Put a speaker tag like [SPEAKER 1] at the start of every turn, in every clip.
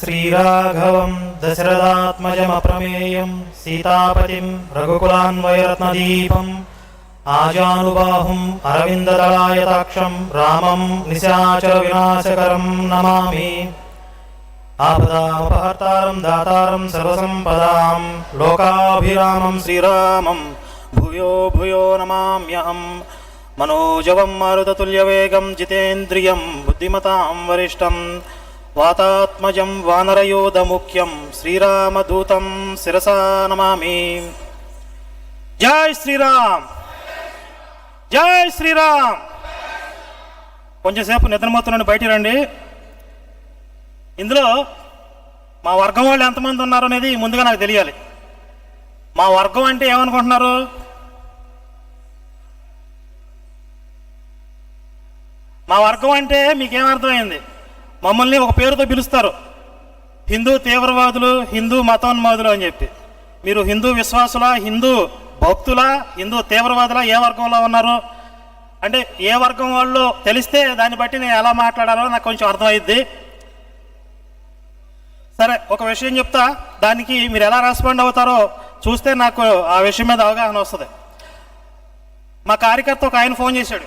[SPEAKER 1] श्रीराघवं दशरथात्मजमप्रमेयं सीतापतिं रघुकुलान्वयरत्नदीपम् आजानुबाहुम् अरविन्ददलायताक्षं रामं निशाचरविनाशकरं नमामि आपदामपहर्तारं दातारं सर्वसम्पदां लोकाभिरामं श्रीरामं भूयो भूयो नमाम्यहम् मनोजवं मारुततुल्यवेगं जितेन्द्रियं बुद्धिमतां वरिष्ठं వాతాత్మజం వానరయోధముఖ్యం శ్రీరామదూతం శిరసా నమామి. జై శ్రీరామ్! జై శ్రీరామ్! కొంచెంసేపు నిద్రమోతున్నాను బయట రండి. ఇందులో మా వర్గం వాళ్ళు ఎంతమంది ఉన్నారు అనేది ముందుగా నాకు తెలియాలి. మా వర్గం అంటే ఏమనుకుంటున్నారు? మా వర్గం అంటే మీకేమర్థమైంది? మమ్మల్ని ఒక పేరుతో పిలుస్తారు. హిందూ తీవ్రవాదులు హిందూ మతోన్మాదులు అని చెప్పి. మీరు హిందూ విశ్వాసుల హిందూ భక్తుల హిందూ తీవ్రవాదుల ఏ వర్గంలో ఉన్నారు? అంటే ఏ వర్గం వాళ్ళు తెలిస్తే దాన్ని బట్టి నేను ఎలా మాట్లాడాలో నాకు కొంచెం అర్థమైద్ది. సరే ఒక విషయం చెప్తా. దానికి మీరు ఎలా రెస్పాండ్ అవుతారో చూస్తే నాకు ఆ విషయం మీద అవగాహన వస్తుంది. మా కార్యకర్త ఒక ఆయన ఫోన్ చేశాడు.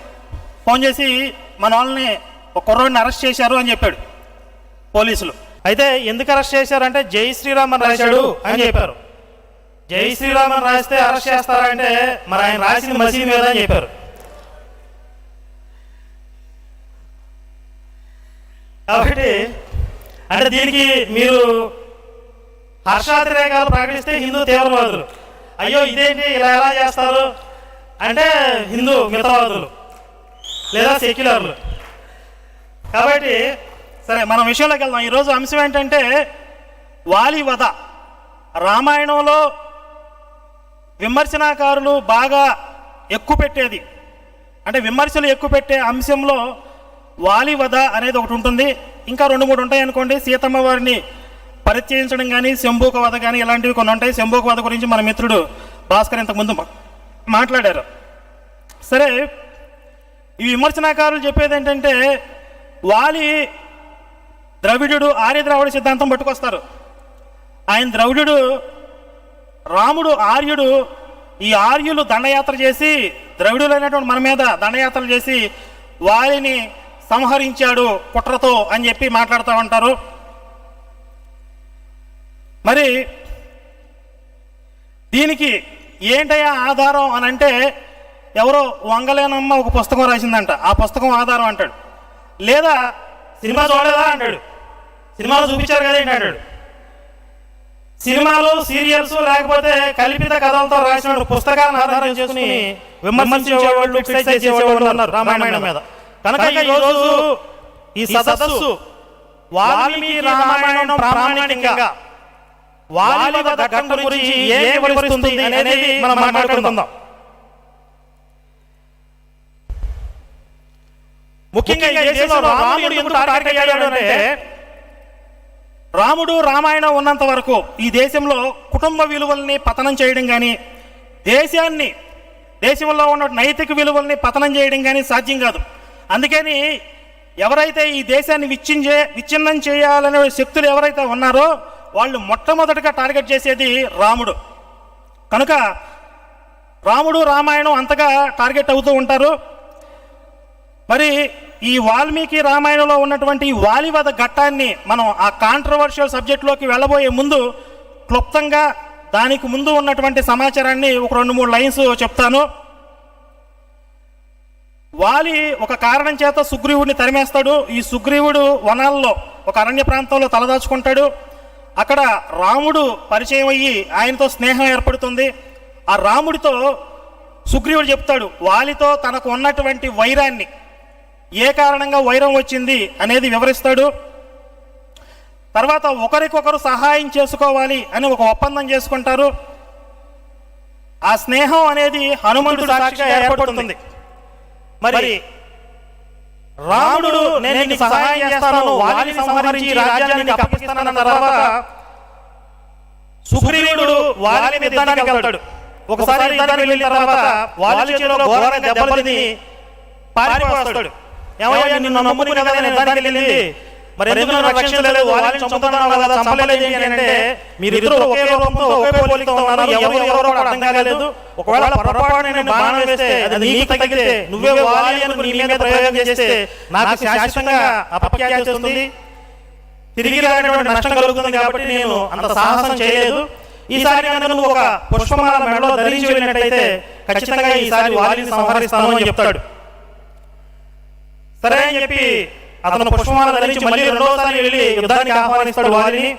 [SPEAKER 1] ఫోన్ చేసి మన వాళ్ళని ఒక కుర్రోడిని అరెస్ట్ చేశారు అని చెప్పాడు. పోలీసులు. అయితే ఎందుకు అరెస్ట్ చేశారంటే జై శ్రీరామ్ అని రాశాడు అని చెప్పారు. జై శ్రీరామ్ అని రాస్తే అరెస్ట్ చేస్తారంటే మరి ఆయన రాసింది మసీద్ మీద అని చెప్పారు. కాబట్టి అంటే దీనికి మీరు హర్షాతిరేకాలు ప్రకటిస్తే హిందూ తీవ్రవాదులు. అయ్యో ఇదేంటి ఇలా ఎలా చేస్తారు? అంటే హిందూ మితవాదులు లేదా సెక్యులర్లు. కాబట్టి సరే మనం విషయంలోకి వెళ్దాం. ఈరోజు అంశం ఏంటంటే వాలి వధ రామాయణంలో విమర్శనాకారులు బాగా ఎక్కువ పెట్టేది. అంటే విమర్శలు ఎక్కువ పెట్టే అంశంలో వాలి వధ అనేది ఒకటి ఉంటుంది. ఇంకా రెండు మూడు ఉంటాయి అనుకోండి. సీతమ్మ వారిని పరిచయించడం కానీ శంభూక వధ కానీ ఇలాంటివి కొన్ని ఉంటాయి. శంభూక వధ గురించి మన మిత్రుడు భాస్కర్ ఇంతకుముందు మాట్లాడారు. సరే ఈ విమర్శనాకారులు చెప్పేది ఏంటంటే వాలి ద్రవిడుడు ఆర్య ద్రావిడ సిద్ధాంతం పట్టుకొస్తారు. ఆయన ద్రవిడుడు రాముడు ఆర్యుడు ఈ ఆర్యులు దండయాత్ర చేసి ద్రవిడులైనటువంటి మన మీద దండయాత్రలు చేసి వారిని సంహరించాడు కుట్రతో అని చెప్పి మాట్లాడుతూ ఉంటారు. మరి దీనికి ఏంటయ్యా ఆధారం అని అంటే ఎవరో వంగలేనమ్మ ఒక పుస్తకం రాసిందంట. ఆ పుస్తకం ఆధారం అంటాడు. లేదా సినిమా చూడలేదా అంటాడు. సినిమాలు చూపించారు కదా ఏంటి అంటాడు? సినిమాలు సీరియల్స్ లేకపోతే కల్పిత కథలతో రాసిన పుస్తకాలను ఆధారం చేసుకుని విమర్శించేవాళ్ళు క్రిటిసైజ్ చేసేవాళ్ళు ఉన్నారు రామాయణం మీద. కనుక ఈ రోజు ఈ సదస్సు వాల్మీకి రామాయణం ప్రామాణికంగా వాలి వధ ఘట్టం గురించి ఏం వివరిస్తుంది అనేది మనం మాట్లాడుకుందాం. ముఖ్యంగా రాముడు ఎందుకు టార్గెట్ అయ్యాడు అంటే రాముడు రామాయణం ఉన్నంత వరకు ఈ దేశంలో కుటుంబ విలువల్ని పతనం చేయడం కానీ దేశాన్ని దేశంలో ఉన్న నైతిక విలువల్ని పతనం చేయడం కానీ సాధ్యం కాదు. అందుకని ఎవరైతే ఈ దేశాన్ని విచ్చించే విచ్ఛిన్నం చేయాలనే శక్తులు ఎవరైతే ఉన్నారో వాళ్ళు మొట్టమొదటిగా టార్గెట్ చేసేది రాముడు. కనుక రాముడు రామాయణం అంతగా టార్గెట్ అవుతూ ఉంటారు. మరి ఈ వాల్మీకి రామాయణంలో ఉన్నటువంటి వాలివద ఘట్టాన్ని మనం ఆ కాంట్రవర్షియల్ సబ్జెక్ట్లోకి వెళ్ళబోయే ముందు క్లుప్తంగా దానికి ముందు ఉన్నటువంటి సమాచారాన్ని ఒక రెండు మూడు లైన్స్ చెప్తాను. వాలి ఒక కారణం చేత సుగ్రీవుడిని తరిమేస్తాడు. ఈ సుగ్రీవుడు వనాల్లో ఒక అరణ్య ప్రాంతంలో తలదాచుకుంటాడు. అక్కడ రాముడు పరిచయం అయ్యి ఆయనతో స్నేహం ఏర్పడుతుంది. ఆ రాముడితో సుగ్రీవుడు చెప్తాడు వాలితో తనకు ఉన్నటువంటి వైరాన్ని ఏ కారణంగా వైరం వచ్చింది అనేది వివరిస్తాడు. తర్వాత ఒకరికొకరు సహాయం చేసుకోవాలి అని ఒక ఒప్పందం చేసుకుంటారు. ఆ స్నేహం అనేది హనుమంతుడు సాక్షిగా ఏర్పడుతుంది. మరి రాముడు నేను నీకు సహాయం చేస్తాను వాలిని సంహరించి రాజ్యాన్ని అప్పగిస్తానన్న తర్వాత సుగ్రీవుడు యుద్ధానికి వెళ్తాడు. ఒకసారి యుద్ధానికి వెళ్ళిన తర్వాత వాలి చేతిలో ఘోరంగా దెబ్బలు తిని పారిపోతాడు ఏమయ్యా నిన్ను నమ్ముకుని కదా నేను యుద్ధానికి వెళ్ళింది. మరి ఎందుకు నన్ను రక్షించలేదు? వాళ్ళని చంపుతున్నావు కదా చంపలేదు. ఏంటి అంటే మీరిద్దరు ఒకే రూపంతో ఒకే పోలికతో ఉన్నారు. ఎవరు ఎవరో కూడా అర్థం కాలేదు. ఒకవేళ పొరపాటు నేను బాణం వేస్తే అది నీకు తగిలితే నువ్వే వాలి అని నీ మీద ప్రయోగం చేస్తే నాకు శాశ్వతంగా అపఖ్యాతి వస్తుంది. తిరిగి రానటువంటి నష్టం కలుగుతుంది కాబట్టి నేను అంత సాహసం చేయలేదు. ఈసారి కనుక నువ్వు ఒక పుష్పమాల మెడలో ధరించి వెళ్ళినట్టయితే ఖచ్చితంగా ఈసారి వాలిని సంహరిస్తాను అని చెప్తాడు సరే అని చెప్పి అతను పుష్పమాల ధరించి మళ్ళీ రెండవసారి వెళ్ళి యుద్ధానికి ఆహ్వానిస్తాడు వారిని.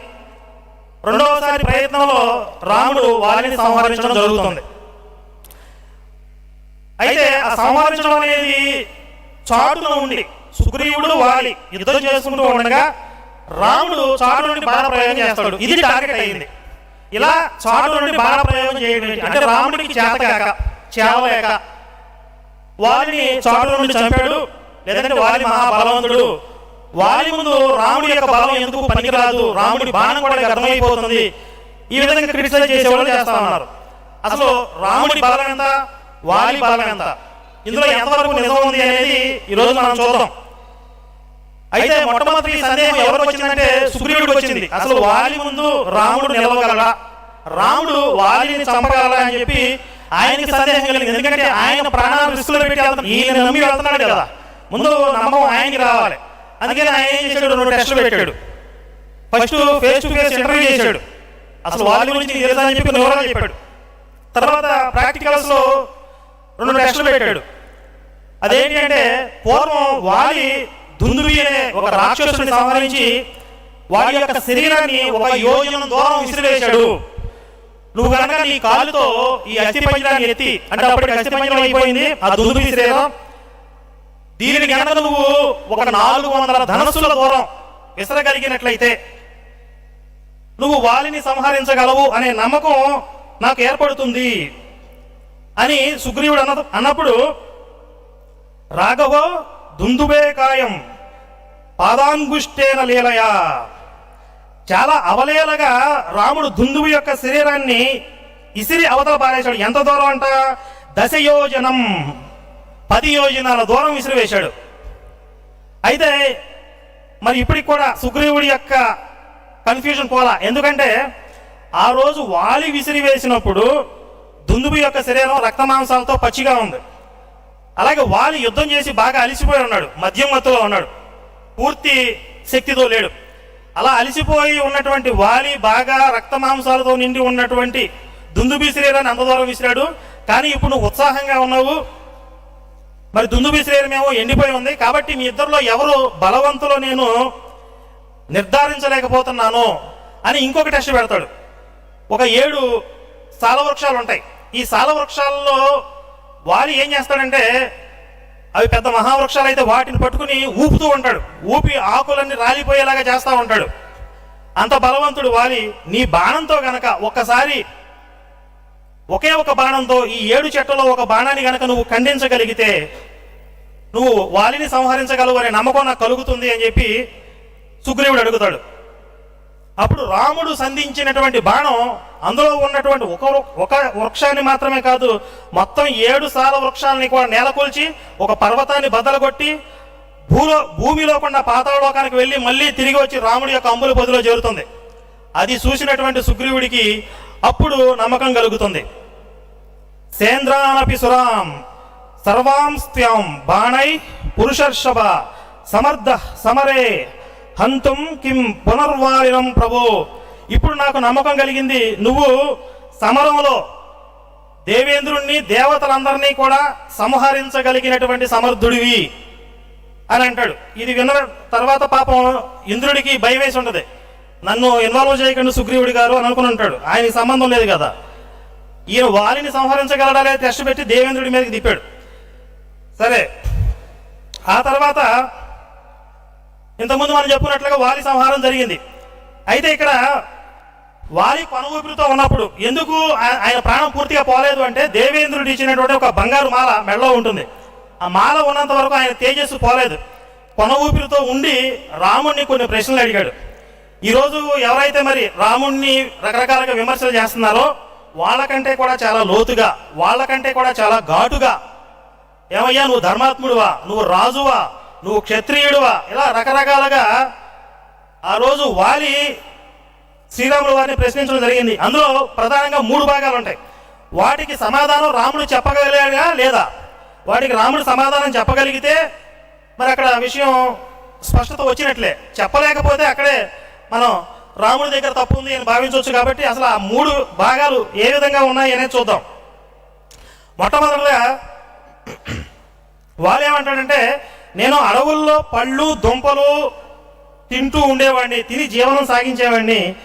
[SPEAKER 1] రెండవసారి ప్రయత్నంలో రాముడు వాలిని సంహరించడం జరుగుతుంది. అయితే ఆ సంహరించడం అనేది చాటున ఉండి సుగ్రీవుడు వాలి యుద్ధం చేసుకుంటూ ఉండగా రాముడు చాటు నుండి బాణ ప్రయోగం చేస్తాడు. ఇది టార్గెట్ అయింది. ఇలా చాటు నుండి బాణ ప్రయోగం చేయడం అంటే రాముడికి చేతకాక చేవలేక వారిని చాటు నుండి చంపాడు. లేదంటే వాలి మహాబలవంతుడు. వాలి ముందు రాముడి యొక్క బలం ఎందుకు పనికిరాదు? రాముడి బాణం కూడా అర్థమైపోతుంది. ఈ విధంగా క్రిటిసైజ్ చేసేవాళ్ళు చేస్తా ఉన్నారు. అసలు రాముడి బలం ఎంత? వాలి బలం ఎంత? ఇందులో ఎంతవరకు నిజం ఉంది అనేది ఈరోజు మనం చూద్దాం. అయితే మొట్టమొదటి సందేహం ఎవరు వచ్చిందంటే సుగ్రీవుడికి వచ్చింది. అసలు వాలి ముందు రాముడు నిలవగలడా? రాముడు వాలిని చంపగలడా అని చెప్పి ఆయనకి సందేహం కలిగింది. ఎందుకంటే ఆయన ప్రాణాలు రిస్కులో పెట్టి ఈయన నమ్మి వెళ్తున్నాడు కదా. ముందు నమ్మకం ఆయనకి రావాలి. అందుకని ఆయన ఏం చేశాడు? రెండు టెస్టులు పెట్టాడు. First face to face interview చేశాడు. అసలు వాలి గురించి తెలుసా అని చెప్పి వివరాలు చెప్పాడు. తర్వాత ప్రాక్టికల్స్లో రెండు టెస్టులు పెట్టాడు. అదేంటి అంటే పూర్వం వాలి దుందుబి అనే ఒక రాక్షసుని సంహరించి వాడి యొక్క శరీరాన్ని ఒక యోజనం దూరం విసిరివేశాడు నువ్వు కనుక నీ కాలుతో ఈ అస్థి పంజరాన్ని ఎత్తి అంటే అప్పటికి అస్థి పంజరం అయిపోయింది ఆ దుందుబి శరీరం దీనిని కనుక నువ్వు ఒక నాలుగు వందల ధనస్సుల దూరం విసరగలిగినట్లయితే నువ్వు వాలిని సంహరించగలవు అనే నమ్మకం నాకు ఏర్పడుతుంది అని సుగ్రీవుడు అన్న అన్నప్పుడు రాఘవ దుందుబే కాయం పాదాంగుష్టేన లీలయా. చాలా అవలేలగా రాముడు దుందువు యొక్క శరీరాన్ని ఇసిరి అవతల పారేశాడు. ఎంత దూరం అంట? దశయోజనం. పది యోజనాల దూరం విసిరివేశాడు. అయితే మరి ఇప్పటికి కూడా సుగ్రీవుడి యొక్క కన్ఫ్యూజన్ పోలా. ఎందుకంటే ఆ రోజు వాలి విసిరి వేసినప్పుడు దుందుబు యొక్క శరీరం రక్తమాంసాలతో పచ్చిగా ఉంది. అలాగే వాలి యుద్ధం చేసి బాగా అలిసిపోయి ఉన్నాడు. మద్యం మత్తులో ఉన్నాడు. పూర్తి శక్తితో లేడు. అలా అలిసిపోయి ఉన్నటువంటి వాలి బాగా రక్తమాంసాలతో నిండి ఉన్నటువంటి దుందుబి శరీరాన్ని అంత దూరం విసిరాడు. కానీ ఇప్పుడు నువ్వు ఉత్సాహంగా ఉన్నావు. మరి దుందుబి శరీరమేమో ఎండిపోయి ఉంది. కాబట్టి మీ ఇద్దరిలో ఎవరు బలవంతులో నేను నిర్ధారించలేకపోతున్నాను అని ఇంకొక టెస్ట్ పెడతాడు. ఒక ఏడు సాల వృక్షాలు ఉంటాయి. ఈ సాల వృక్షాలలో వాలి ఏం చేస్తాడంటే అవి పెద్ద మహావృక్షాలు అయితే వాటిని పట్టుకుని ఊపుతూ ఉంటాడు. ఊపి ఆకులన్నీ రాలిపోయేలాగా చేస్తూ ఉంటాడు. అంత బలవంతుడు వాలి నీ బాణంతో గనక ఒక్కసారి ఒకే ఒక బాణంతో ఈ ఏడు చెట్లలో ఒక బాణాన్ని గనక నువ్వు ఖండించగలిగితే నువ్వు వాలిని సంహరించగలవు అనే నమ్మకం నాకు కలుగుతుంది అని చెప్పి సుగ్రీవుడు అడుగుతాడు. అప్పుడు రాముడు సంధించినటువంటి బాణం అందులో ఉన్నటువంటి ఒక వృ- ఒక వృక్షాన్ని మాత్రమే కాదు మొత్తం ఏడు సాల వృక్షాలని కూడా నేలకొల్చి ఒక పర్వతాన్ని బదలగొట్టి భూలో భూమిలో కూడా పాతాళలోకానికి వెళ్ళి మళ్ళీ తిరిగి వచ్చి రాముడి యొక్క అంబుల పొదిలో చేరుతుంది. అది చూసినటువంటి సుగ్రీవుడికి అప్పుడు నమ్మకం కలుగుతుంది. సేంద్రానపి సురాం సర్వాంస్త్యం బాణై పురుషర్షభ సమర్థ సమరే హంతుం కిం పునర్వారినం ప్రభు. ఇప్పుడు నాకు నమ్మకం కలిగింది నువ్వు సమరంలో దేవేంద్రుణ్ణి దేవతలందరినీ కూడా సంహరించగలిగినటువంటి సమర్థుడివి అని అంటాడు. ఇది విన్న తర్వాత పాపం ఇంద్రుడికి భయం వేసి ఉంటుంది. నన్ను ఇన్వాల్వ్ చేయకండి సుగ్రీవుడి గారు అని అనుకుని ఉంటాడు. ఆయనకి సంబంధం లేదు కదా. ఈయన వారిని సంహరించగలడా లేదా టెస్ట్ పెట్టి దేవేంద్రుడి మీదకి దిప్పాడు సరే. ఆ తర్వాత ఇంతకుముందు మనం చెప్పుకున్నట్లుగా వాలి సంహారం జరిగింది. అయితే ఇక్కడ వాలి కొన ఊపిరితో ఉన్నప్పుడు ఎందుకు ఆయన ప్రాణం పూర్తిగా పోలేదు అంటే దేవేంద్రుడు ఇచ్చినటువంటి ఒక బంగారు మాల మెడలో ఉంటుంది. ఆ మాల ఉన్నంత వరకు ఆయన తేజస్సు పోలేదు. కొన ఊపిరితో ఉండి రాముణ్ణి కొన్ని ప్రశ్నలు అడిగాడు. ఈరోజు ఎవరైతే మరి రాముణ్ణి రకరకాలుగా విమర్శలు చేస్తున్నారో వాళ్ళకంటే కూడా చాలా లోతుగా వాళ్ళకంటే కూడా చాలా ఘాటుగా ఏమయ్యా నువ్వు ధర్మాత్ముడువా నువ్వు రాజువా నువ్వు క్షత్రియుడువా ఇలా రకరకాలుగా ఆ రోజు వాలి శ్రీరాముడు వారిని ప్రశ్నించడం జరిగింది. అందులో ప్రధానంగా మూడు భాగాలు ఉంటాయి. వాటికి సమాధానం రాముడు చెప్పగలిగాడా లేదా? వాటికి రాముడు సమాధానం చెప్పగలిగితే మరి అక్కడ విషయం స్పష్టత వచ్చినట్లే. చెప్పలేకపోతే అక్కడే మనం రాముడి దగ్గర తప్పు ఉంది అని భావించవచ్చు కాబట్టి అసలు ఆ మూడు భాగాలు ఏ విధంగా ఉన్నాయి అనేది చూద్దాం. మొట్టమొదటిగా వాళ్ళు ఏమంటాడంటే నేను అడవుల్లో పళ్ళు దుంపలు తింటూ ఉండేవాడిని తిని జీవనం సాగించేవాడిని.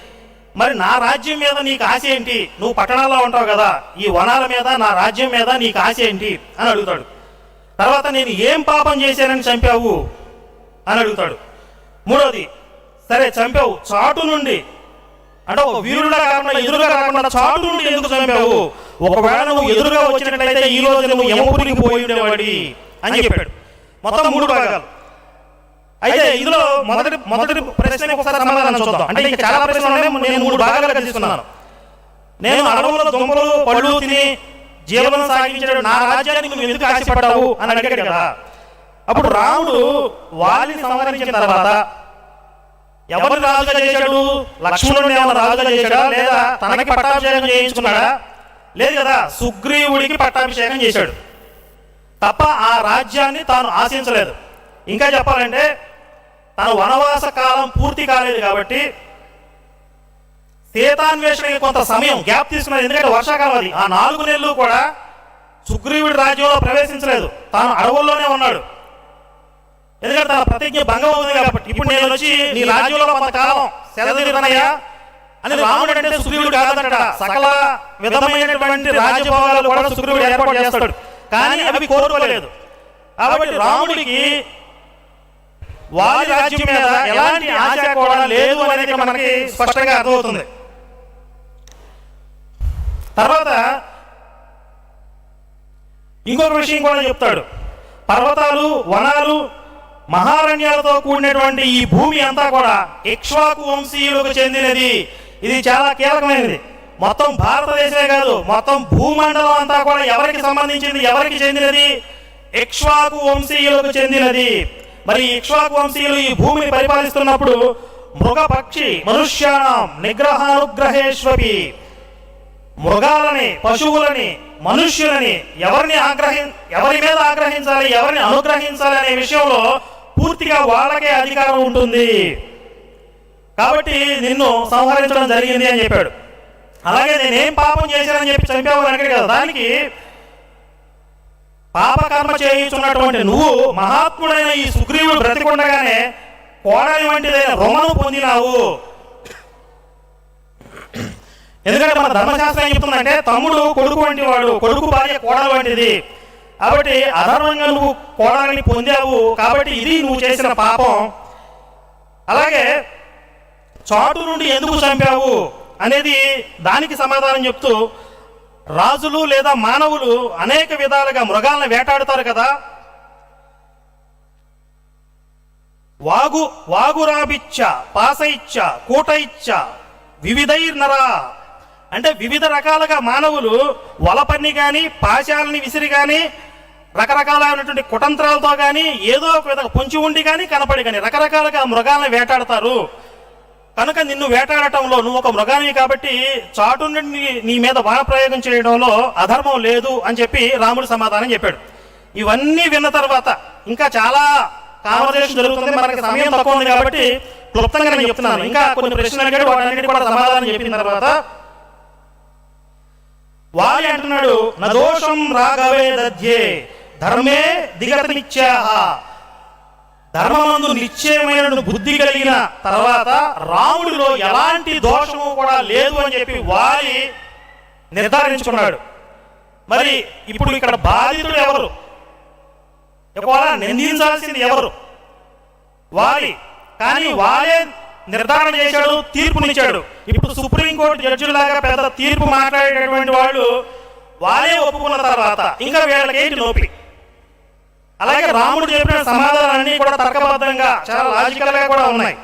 [SPEAKER 1] మరి నా రాజ్యం మీద నీకు ఆశ ఏంటి? నువ్వు పట్టణాల్లో ఉంటావు కదా ఈ వనాల మీద నా రాజ్యం మీద నీకు ఆశ ఏంటి? అని అడుగుతాడు. తర్వాత నేను ఏం పాపం చేశానని చంపావు? అని అడుగుతాడు. మూడోది సరే చంపావు. చాటు నుండి. అంటే ఒక వీరుడుగా కాకుండా ఎదురుగా కాకుండా చాటు నుండి ఎందుకు చంపావు? ఒకవేళ నువ్వు ఎదురుగా వచ్చినట్లయితే ఈ రోజు నువ్వు యమపురికి పోయి ఉండేవాడి అని చెప్పాడు. మొత్తం మూడు భాగాలు. అయితే ఇందులో మొదటి మొదటి ప్రశ్నకి ఒకసారి సమాధానం చూద్దాం. అంటే ఇంకా చాలా ప్రశ్నలు నేను మూడు భాగాలుగా తీసుకున్నాను. నేను అడవుల దుంపలు పళ్ళు తిని జీవనం సాగించాడు నా రాజ్యానికి నువ్వు ఎందుకు ఆశపడ్డావు అని అడిగాడు కదా. అప్పుడు రాముడు వాలిని సంహరించిన తర్వాత ఎవరిని రాజుగా చేశాడు? లక్ష్మణుడిని ఏమైనా రాజుగా చేశాడా? లేదా తనకి పట్టాభిషేకం చేయించుకున్నాడా? లేదు కదా సుగ్రీవుడికి పట్టాభిషేకం చేశాడు. తప్ప ఆ రాజ్యాన్ని తాను ఆశించలేదు. ఇంకా చెప్పాలంటే తన వనవాస కాలం పూర్తి కాలేదు కాబట్టి సీతాన్వేషణకి కొంత సమయం గ్యాప్ తీసుకున్నది ఎందుకంటే వర్షాకాలం అది. ఆ నాలుగు నెలలు కూడా సుగ్రీవుడి రాజ్యంలో ప్రవేశించలేదు. తాను అడవుల్లోనే ఉన్నాడు. ఎందుకంటే తన ప్రతిజ్ఞ భంగం అవుతుంది కాబట్టి. ఇప్పుడు నేను వచ్చి నీ రాజ్యంలో కొంతకాలం సెలవునయ్యా అని రాముడు అంటే సుగ్రీవుడు కాదంట. సకల విధమైనటువంటి రాజ్యభాగాలు కూడా సుగ్రీవుడు ఏర్పాటు చేస్తాడు. కానీ అవి కోరుకోలేదు. కాబట్టి రాముడికి వారి రాజ్యం మీద ఎలాంటి ఆశ కూడా లేదు అనేది మనకి స్పష్టంగా అర్థమవుతుంది. తర్వాత ఇంకొక విషయం కూడా చెప్తాడు. పర్వతాలు వనాలు మహారణ్యాలతో కూడినటువంటి ఈ భూమి అంతా కూడా ఇక్ష్వాకు వంశీయులకు చెందినది. ఇది చాలా కీలకమైనది. మొత్తం భారతదేశమే కాదు మొత్తం భూమండలం అంతా కూడా ఎవరికి సంబంధించింది ఎవరికి చెందినది? ఇక్ష్వాకు వంశీయులకు చెందినది. మరి ఇక్ష్వాకు వంశీయులు ఈ భూమిని పరిపాలిస్తున్నప్పుడు మృగ పక్షి మనుష్యాణం నిగ్రహానుగ్రహేశ్వరి మృగాలని పశువులని మనుష్యులని ఎవరిని ఆగ్రహి ఎవరి మీద ఆగ్రహించాలి ఎవరిని అనుగ్రహించాలి అనే విషయంలో పూర్తిగా వాళ్ళకే అధికారం ఉంటుంది. కాబట్టి నిన్ను సంహరించడం జరిగింది అని చెప్పాడు. అలాగే నేనేం పాపం చేశానని చెప్పి చంపావు అని అడిగాడు కదా. దానికి పాపకర్మ చేయించున్నటువంటి నువ్వు మహాత్ముడైన ఈ సుగ్రీవుడు బ్రతికుండగానే కోడలి వంటిదైన రుమను పొందినావు. ఎందుకంటే మన ధర్మశాస్త్రం ఏం చెప్తుందంటే తమ్ముడు కొడుకు వంటి వాడు కొడుకు భార్య కోడలు వంటిది. కాబట్టి అధర్మంగా నువ్వు కోడలని పొందావు కాబట్టి ఇది నువ్వు చేసిన పాపం. అలాగే చాటు నుండి ఎందుకు చంపావు అనేది దానికి సమాధానం చెప్తూ రాజులు లేదా మానవులు అనేక విధాలుగా మృగాలను వేటాడుతారు కదా. వాగు వాగురాబిచ్చ పాసయిచ్చ కూటయిచ్చ వివిధైర్నరా. అంటే వివిధ రకాలుగా మానవులు వలపన్ని కానీ పాశాలని విసిరి కానీ రకరకాలైనటువంటి కుటంత్రాలతో కానీ ఏదో ఒక విధంగా పొంచి ఉండి కానీ కనపడి కానీ రకరకాలుగా మృగాలను వేటాడతారు. కనుక నిన్ను వేటాడటంలో నువ్వు ఒక మృగానివి కాబట్టి చాటు నుండి నీ మీద వానప్రయోగం చేయడంలో అధర్మం లేదు అని చెప్పి రాముడు సమాధానం చెప్పాడు. ఇవన్నీ విన్న తర్వాత ఇంకా చాలా కాన్వర్సేషన్ జరుగుతుంది. మనకి సమయం తక్కువ ఉంది కాబట్టి క్లుప్తంగా నేను చెప్తున్నాను. ఇంకా కొన్ని ప్రశ్నలు అడిగాడు. వాటన్నిటి కూడా సమాధానం చెప్పిన తర్వాత వాలి అంటున్నాడు నదోషం రాఘవే దధ్యే. ధర్మే దిగతనిత్యాహ ధర్మమందు నిశ్చయమైన బుద్ధి కలిగిన తర్వాత రాముడిలో ఎలాంటి దోషము కూడా లేదు అని చెప్పి వాలి నిర్ధారించుకున్నాడు. మరి ఇప్పుడు ఇక్కడ బాధితుడు ఎవరు? ఒకవేళ నిందించాల్సింది ఎవరు? వాలి కానీ వారే నిర్ధారణ చేశాడు తీర్పునిచ్చాడు. ఇప్పుడు సుప్రీంకోర్టు జడ్జిలాగా పెద్ద తీర్పు మాట్లాడేటటువంటి వాళ్ళు వారే ఒప్పుకున్న తర్వాత ఇంకా వీళ్ళకేంటి నొప్పి? అలాగే రాముడు చెప్పిన సమాధానాలన్నీ కూడా తర్కబద్ధంగా చాలా లాజికల్గా కూడా ఉన్నాయి.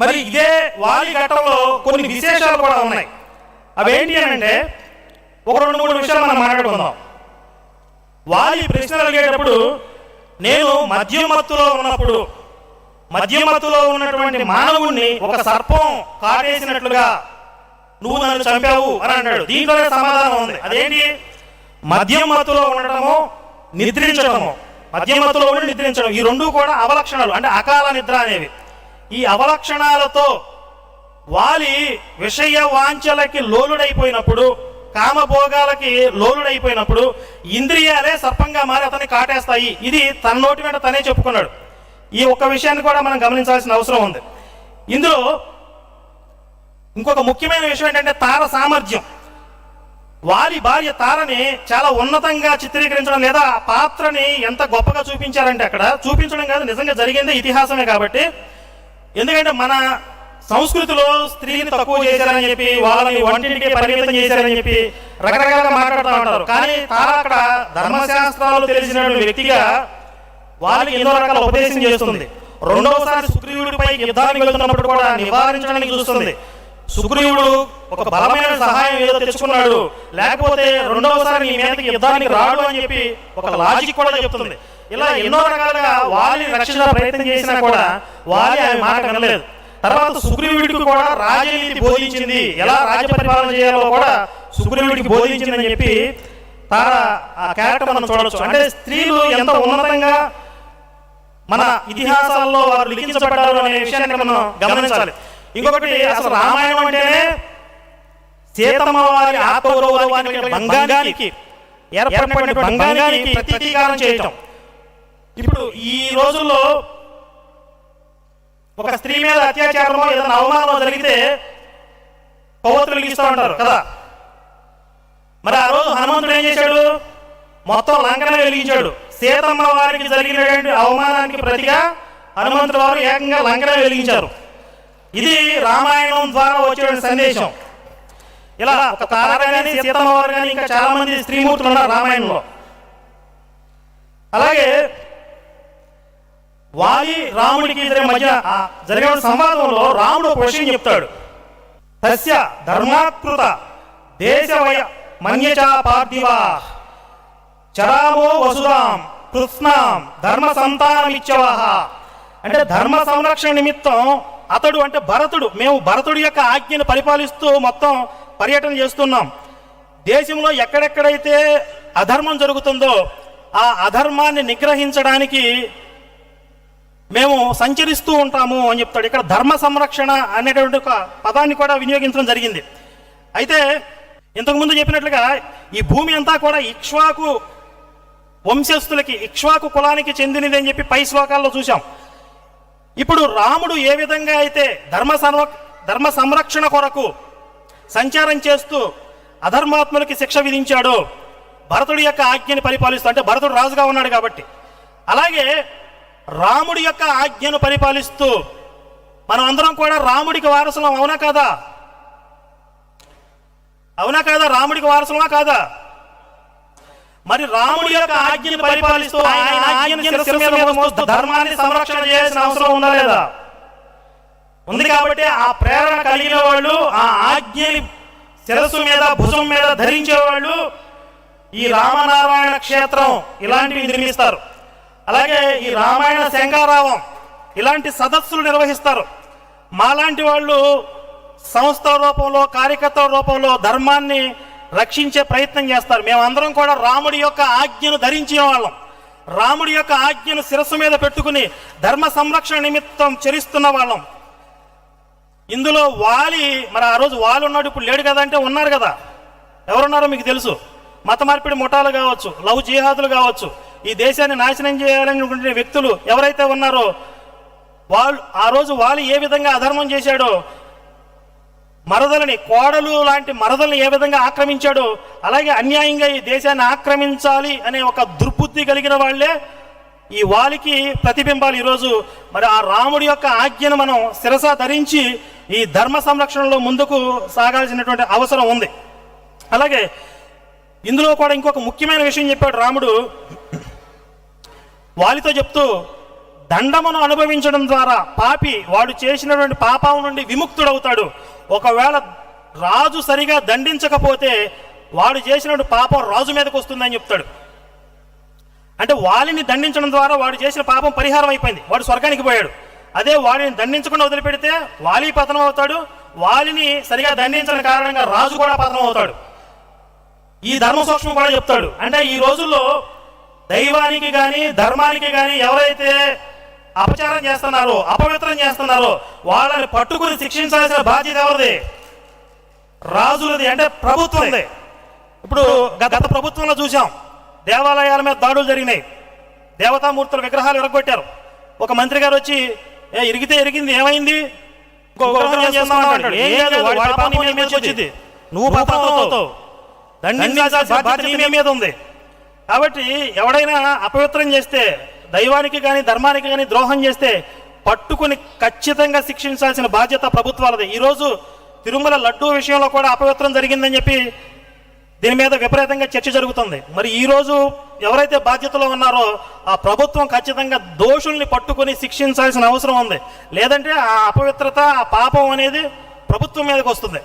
[SPEAKER 1] మరి ఇదే వాలి ఘట్టంలో కొన్ని విశేషాలు కూడా ఉన్నాయి. అవేంటి అని అంటే ఒక రెండు మూడు విషయాలు మనం మాట్లాడుకుందాం. వాలి ప్రశ్నలు అడిగేటప్పుడు నేను మద్యం మత్తులో ఉన్నప్పుడు మధ్యమత్తులో ఉన్నటువంటి మానవుణ్ణి ఒక సర్పం కాటేసినట్లుగా నువ్వు నన్ను చంపావు అని అంటాడు. దీంట్లోనే సమాధానం ఉంది. అదేంటి? మధ్యమత్తులో ఉండటము నిద్రించడము మధ్యమత్తులో ఉండి నిద్రించడం ఈ రెండు కూడా అవలక్షణాలు అంటే అకాల నిద్ర అనేవి. ఈ అవలక్షణాలతో వాలి విషయ వాంఛలకి లోలుడైపోయినప్పుడు కామభోగాలకి లోలుడైపోయినప్పుడు ఇంద్రియాలే సర్పంగా మారి అతన్ని కాటేస్తాయి. ఇది తన నోటి వెంట తనే చెప్పుకున్నాడు. ఈ ఒక్క విషయాన్ని కూడా మనం గమనించాల్సిన అవసరం ఉంది. ఇందులో ఇంకొక ముఖ్యమైన విషయం ఏంటంటే తార సామర్థ్యం. వారి భార్య తారని చాలా ఉన్నతంగా చిత్రీకరించడం లేదా ఆ పాత్రని ఎంత గొప్పగా చూపించారంటే అక్కడ చూపించడం కాదు నిజంగా జరిగిందే ఇతిహాసమే కాబట్టి. ఎందుకంటే మన సంస్కృతిలో స్త్రీని తక్కువ చేశారని చెప్పి వాళ్ళని వంటింటికి పరిమితం చేశారని చెప్పి రకరకాలుగా మాట్లాడుతూ ఉంటారు. కానీ తార అక్కడ ధర్మశాస్త్రాలు తెలిసిన వ్యక్తిగా వాళ్ళకి ఎన్నో రకాల ఉపదేశం చేస్తుంది. రెండవసారి సుగ్రీవుడిపై యుద్ధానికి వెళ్తున్నప్పుడు కూడా నివారించడానికి చూస్తుంది. సుగ్రీవుడు ఒక బలమైన సహాయం ఏదో తెచ్చుకున్నాడు. లేకపోతే రెండవసారి నీ మీదకి యుద్ధానికి రాడు అని చెప్పి ఒక లాజిక్ కూడా చెప్తుంది. ఇలా ఎన్నో రకాలుగా వాలి రక్షణ ప్రయత్నం చేసినా కూడా వాలి ఆమె మాట వినలేదు. తర్వాత సుగ్రీవుడికి కూడా రాజనీతి బోధించింది. ఎలా రాజ్య పరిపాలన చేయాలో కూడా సుగ్రీవుడికి బోధించిందని చెప్పి తార ఆ క్యారెక్టర్ మనం చూడవచ్చు అంటే స్త్రీలు ఎంత ఉన్నతంగా మన ఇతిహాసాల్లో వారు లిఖించబడ్డారు అనే విషయాన్ని మనం గమనించాలి. ఇంకొకటి అసలు రామాయణం అంటేనే సీతమ్మ వారి ఆత్మగౌరవానికి భంగానికి ఏర్పడినటువంటి భంగానికి ప్రతీకారం చేయటం. ఇప్పుడు ఈ రోజుల్లో ఒక స్త్రీ మీద అత్యాచారమో ఏదైనా అవమానమో జరిగితే పౌత్రులు వెలిగిస్తూ ఉంటారు కదా? మరి ఆ రోజు హనుమంతుడు ఏం చేశాడు? మొత్తం లంకన వెలిగించాడు. సీతమ్మ వారికి జరిగినటువంటి అవమానానికి ప్రతిగా హనుమంతుడు వారు ఏకంగా లంకన వెలిగించారు. ఇది రామాయణం ద్వారా వచ్చేటువంటి సందేశం. ఇలా ఒక తార కానీ సీతమ్మ వారు కానీ ఇంకా చాలా మంది స్త్రీమూర్తులు ఉన్నారు రామాయణంలో. అలాగే వాలి రాముడికి ఇద్దరి మధ్య జరిగిన సంవాదంలో రాముడు ఒక విషయం చెప్తాడు. తస్య ధర్మాకృత దేశవయ మన్యచ పార్థివా చరామో వసుదాం కృత్స్నాం ధర్మ సంతానమిచ్చవాహ. అంటే ధర్మ సంరక్షణ నిమిత్తం అతడు అంటే భరతుడు. మేము భరతుడి యొక్క ఆజ్ఞను పరిపాలిస్తూ మొత్తం పర్యటన చేస్తున్నాం. దేశంలో ఎక్కడెక్కడైతే అధర్మం జరుగుతుందో ఆ అధర్మాన్ని నిగ్రహించడానికి మేము సంచరిస్తూ ఉంటాము అని చెప్తాడు. ఇక్కడ ధర్మ సంరక్షణ అనేటువంటి ఒక పదాన్ని కూడా వినియోగించడం జరిగింది. అయితే ఇంతకుముందు చెప్పినట్లుగా ఈ భూమి అంతా కూడా ఇక్ష్వాకు వంశస్థులకి ఇక్ష్వాకు కులానికి చెందినది అని చెప్పి పై శ్లోకాల్లో చూసాం ఇప్పుడు రాముడు ఏ విధంగా అయితే ధర్మ సంర ధర్మ సంరక్షణ కొరకు సంచారం చేస్తూ అధర్మాత్ములకి శిక్ష విధించాడో భరతుడి యొక్క ఆజ్ఞని పరిపాలిస్తూ అంటే భరతుడు రాజుగా ఉన్నాడు కాబట్టి. అలాగే రాముడి యొక్క ఆజ్ఞను పరిపాలిస్తూ మనం అందరం కూడా రాముడికి వారసులం అవునా కాదా? అవునా కాదా? రాముడికి వారసులమా కాదా? మరి రాముడి యొక్క ఆజ్ఞని పరిపాలిస్తూ ఆయన ఆజ్ఞను శిరస్సు మీద మోస్తూ ధర్మాన్ని సంరక్షణ చేయాల్సిన అవసరం ఉందా లేదా? ఉంది కాబట్టి ఆ ప్రేరణ కలిగిన వాళ్ళు ఆ ఆజ్ఞని శిరస్సు మీద భుజం మీద ధరించే వాళ్ళు ఈ రామనారాయణ క్షేత్రం ఇలాంటివి నిర్మిస్తారు. అలాగే ఈ రామాయణ శంకారావం ఇలాంటి సదస్సులు నిర్వహిస్తారు. మాలాంటి వాళ్ళు సంస్థల రూపంలో కార్యకర్తల రూపంలో ధర్మాన్ని రక్షించే ప్రయత్నం చేస్తారు. మేమందరం కూడా రాముడి యొక్క ఆజ్ఞను ధరించిన వాళ్ళం. రాముడి యొక్క ఆజ్ఞను శిరస్సు మీద పెట్టుకుని ధర్మ సంరక్షణ నిమిత్తం చరిస్తున్న వాళ్ళం. ఇందులో వాలి మరి ఆ రోజు వాళ్ళు ఉన్నాడు ఇప్పుడు లేడు కదా అంటే ఉన్నారు కదా. ఎవరున్నారో మీకు తెలుసు. మత మార్పిడి ముఠాలు కావచ్చు లవ్ జిహాదులు కావచ్చు ఈ దేశాన్ని నాశనం చేయాలనుకుంటున్న వ్యక్తులు ఎవరైతే ఉన్నారో వాళ్ళు ఆ రోజు వాళ్ళు ఏ విధంగా అధర్మం చేశాడో మరదలని కోడలు లాంటి మరదల్ని ఏ విధంగా ఆక్రమించాడో అలాగే అన్యాయంగా ఈ దేశాన్ని ఆక్రమించాలి అనే ఒక దుర్బుద్ధి కలిగిన వాళ్ళే ఈ వాలికి ప్రతిబింబాలు. ఈరోజు మరి ఆ రాముడి యొక్క ఆజ్ఞను మనం శిరస ధరించి ఈ ధర్మ సంరక్షణలో ముందుకు సాగాల్సినటువంటి అవసరం ఉంది. అలాగే ఇందులో కూడా ఇంకొక ముఖ్యమైన విషయం చెప్పాడు రాముడు. వాలితో చెప్తూ దండమును అనుభవించడం ద్వారా పాపి వాడు చేసినటువంటి పాపం నుండి విముక్తుడవుతాడు. ఒకవేళ రాజు సరిగా దండించకపోతే వాడు చేసినటువంటి పాపం రాజు మీదకి వస్తుందని చెప్తాడు. అంటే వాలిని దండించడం ద్వారా వాడు చేసిన పాపం పరిహారం అయిపోయింది. వాడు స్వర్గానికి పోయాడు. అదే వాడిని దండించకుండా వదిలిపెడితే వాలి పతనం అవుతాడు. వాలిని సరిగా దండించిన కారణంగా రాజు కూడా పతనం అవుతాడు. ఈ ధర్మ సూక్ష్మం కూడా చెప్తాడు. అంటే ఈ రోజుల్లో దైవానికి కానీ ధర్మానికి కానీ ఎవరైతే అపచారం చేస్తున్నారో అపవిత్రం చేస్తున్నారో వాళ్ళని పట్టుకుని శిక్షించాల్సిన బాధ్యత ఎవరిది? రాజులది అంటే ప్రభుత్వంది. ఇప్పుడు గత ప్రభుత్వంలో చూసాం దేవాలయాల మీద దాడులు జరిగినాయి. దేవతామూర్తుల విగ్రహాలు ఇరగొట్టారు ఒక మంత్రి గారు వచ్చి ఏ ఇరిగితే ఇరిగింది ఏమైంది? వచ్చింది. నువ్వు దండించాల్సిన బాధ్యత మీద ఉంది. కాబట్టి ఎవడైనా అపవిత్రం చేస్తే దైవానికి కానీ ధర్మానికి కానీ ద్రోహం చేస్తే పట్టుకుని ఖచ్చితంగా శిక్షించాల్సిన బాధ్యత ప్రభుత్వాలది. ఈరోజు తిరుమల లడ్డూ విషయంలో కూడా అపవిత్రం జరిగిందని చెప్పి దీని మీద విపరీతంగా చర్చ జరుగుతుంది. మరి ఈరోజు ఎవరైతే బాధ్యతలో ఉన్నారో ఆ ప్రభుత్వం ఖచ్చితంగా దోషుల్ని పట్టుకొని శిక్షించాల్సిన అవసరం ఉంది. లేదంటే ఆ అపవిత్రత ఆ పాపం అనేది ప్రభుత్వం మీదకి వస్తుంది.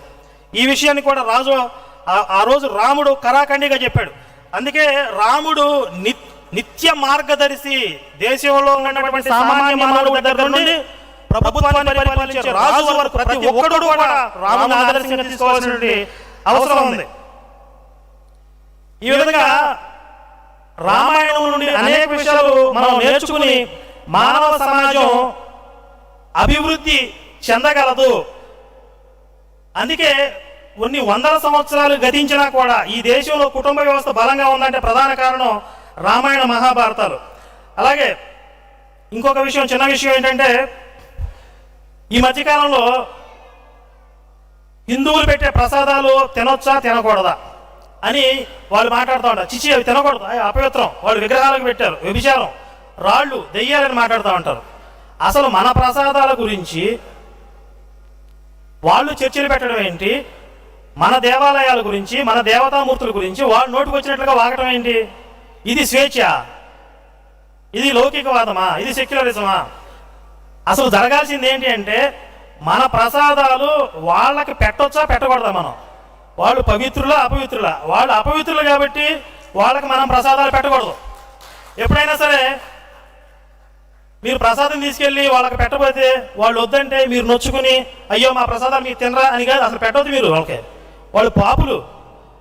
[SPEAKER 1] ఈ విషయాన్ని కూడా రాజు ఆ- రోజు రాముడు కరాఖండిగా చెప్పాడు. అందుకే రాముడు నిత్ నిత్య మార్గదర్శి దేశంలో ఉన్నటువంటి సామాన్య మానవుడి దగ్గర నుండి ప్రభుత్వాన్ని పరిపాలించే రాజు వరకు ప్రతి ఒక్కడు కూడా రాముని ఆదర్శంగా తీసుకోవాల్సినటువంటి అవసరం ఉంది. ఈ విధంగా రామాయణం నుండి అనేక విషయాలు మనం నేర్చుకుని మానవ సమాజం అభివృద్ధి చెందగలదు. అందుకే కొన్ని వందల సంవత్సరాలు గతించినా కూడా ఈ దేశంలో కుటుంబ వ్యవస్థ బలంగా ఉందంటే ప్రధాన కారణం రామాయణ మహాభారతాలు. అలాగే ఇంకొక విషయం చిన్న విషయం ఏంటంటే ఈ మధ్యకాలంలో హిందువులు పెట్టే ప్రసాదాలు తినొచ్చా తినకూడదా అని వాళ్ళు మాట్లాడుతూ ఉంటారు. చిచి అవి తినకూడదు అవి అపవిత్రం. వాళ్ళు విగ్రహాలకు పెట్టారు వ్యభిచారం. రాళ్ళు దెయ్యాలని మాట్లాడుతూ ఉంటారు. అసలు మన ప్రసాదాల గురించి వాళ్ళు చర్చలు పెట్టడం ఏంటి? మన దేవాలయాల గురించి మన దేవతామూర్తుల గురించి వాళ్ళు నోటుకు వచ్చినట్లుగా వాగటం ఏంటి? ఇది స్వేచ్ఛ. ఇది లౌకికవాదమా? ఇది సెక్యులరిజమా? అసలు జరగాల్సింది ఏంటి అంటే మన ప్రసాదాలు వాళ్ళకి పెట్టొచ్చా పెట్టకూడదా మనం? వాళ్ళు పవిత్రులా అపవిత్రులా? వాళ్ళు అపవిత్రులు కాబట్టి వాళ్ళకి మనం ప్రసాదాలు పెట్టకూడదు. ఎప్పుడైనా సరే మీరు ప్రసాదం తీసుకెళ్ళి వాళ్ళకి పెట్టబోతే వాళ్ళు వద్దంటే మీరు నొచ్చుకుని అయ్యో మా ప్రసాదాలు మీకు తినరా? అని కాదు అసలు పెట్టవద్దు మీరు వాళ్ళకి. వాళ్ళు పాపులు.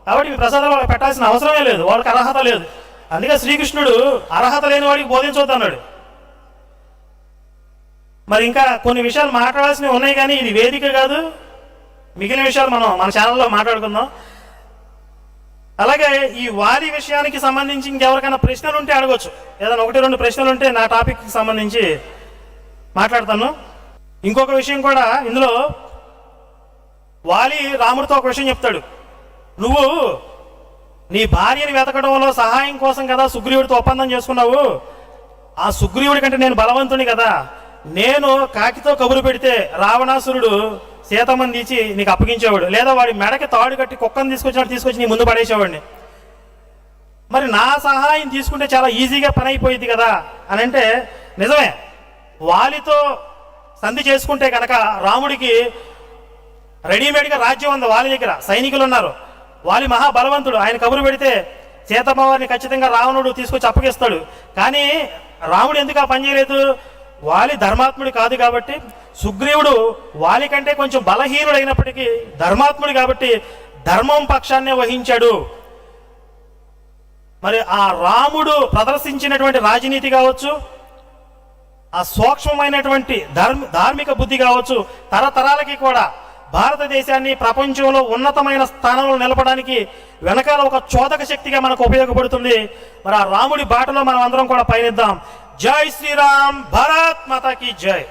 [SPEAKER 1] కాబట్టి మీ ప్రసాదాలు వాళ్ళకి పెట్టాల్సిన అవసరమే లేదు. వాళ్ళకి అర్హత లేదు. అందుకే శ్రీకృష్ణుడు అర్హత లేని వాడికి బోధించవద్దన్నాడు మరి ఇంకా కొన్ని విషయాలు మాట్లాడాల్సినవి ఉన్నాయి కానీ ఇది వేదిక కాదు. మిగిలిన విషయాలు మనం మన ఛానల్లో మాట్లాడుకుందాం. అలాగే ఈ వారి విషయానికి సంబంధించి ఇంకెవరికైనా ప్రశ్నలు ఉంటే అడగొచ్చు. ఏదైనా ఒకటి రెండు ప్రశ్నలు ఉంటే నా టాపిక్కి సంబంధించి మాట్లాడతాను. ఇంకొక విషయం కూడా ఇందులో వాలి రాముడితో ఒక విషయం చెప్తాడు. నువ్వు నీ భార్యని వెతకడంలో సహాయం కోసం కదా సుగ్రీవుడితో ఒప్పందం చేసుకున్నావు? ఆ సుగ్రీవుడి కంటే నేను బలవంతుని కదా. నేను కాకితో కబురు పెడితే రావణాసురుడు సీతమ్మని తీసి నీకు అప్పగించేవాడు. లేదా వాడి మెడకి తాడు కట్టి కుక్కను తీసుకొచ్చినట్టు తీసుకొచ్చి నీ ముందు పడేసేవాడిని. మరి నా సహాయం తీసుకుంటే చాలా ఈజీగా పని అయిపోయింది కదా అని అంటే నిజమే. వాలితో సంధి చేసుకుంటే కనుక రాముడికి రెడీమేడ్గా రాజ్యం ఉంది వాలి దగ్గర. సైనికులు ఉన్నారు. వాలి మహాబలవంతుడు. ఆయన కబురు పెడితే సీతమ్మవారిని ఖచ్చితంగా రావణుడు తీసుకొచ్చి అప్పగిస్తాడు. కానీ రాముడు ఎందుకు ఆ పని చేయలేదు? వాలి ధర్మాత్ముడు కాదు కాబట్టి సుగ్రీవుడు వాలి కంటే కొంచెం బలహీనుడు అయినప్పటికీ ధర్మాత్ముడు కాబట్టి ధర్మం పక్షాన్నే వహించాడు. మరి ఆ రాముడు ప్రదర్శించినటువంటి రాజనీతి కావచ్చు ఆ సూక్ష్మమైనటువంటి ధర్మ ధార్మిక బుద్ధి కావచ్చు తరతరాలకి కూడా భారతదేశాన్ని ప్రపంచంలో ఉన్నతమైన స్థానంలో నిలపడానికి వెనకాల ఒక చోదక శక్తిగా మనకు ఉపయోగపడుతుంది. మరి ఆ రాముడి బాటలో మనం అందరం కూడా పయనిద్దాం. జై శ్రీరామ్ భారత్ మాతాకి జై.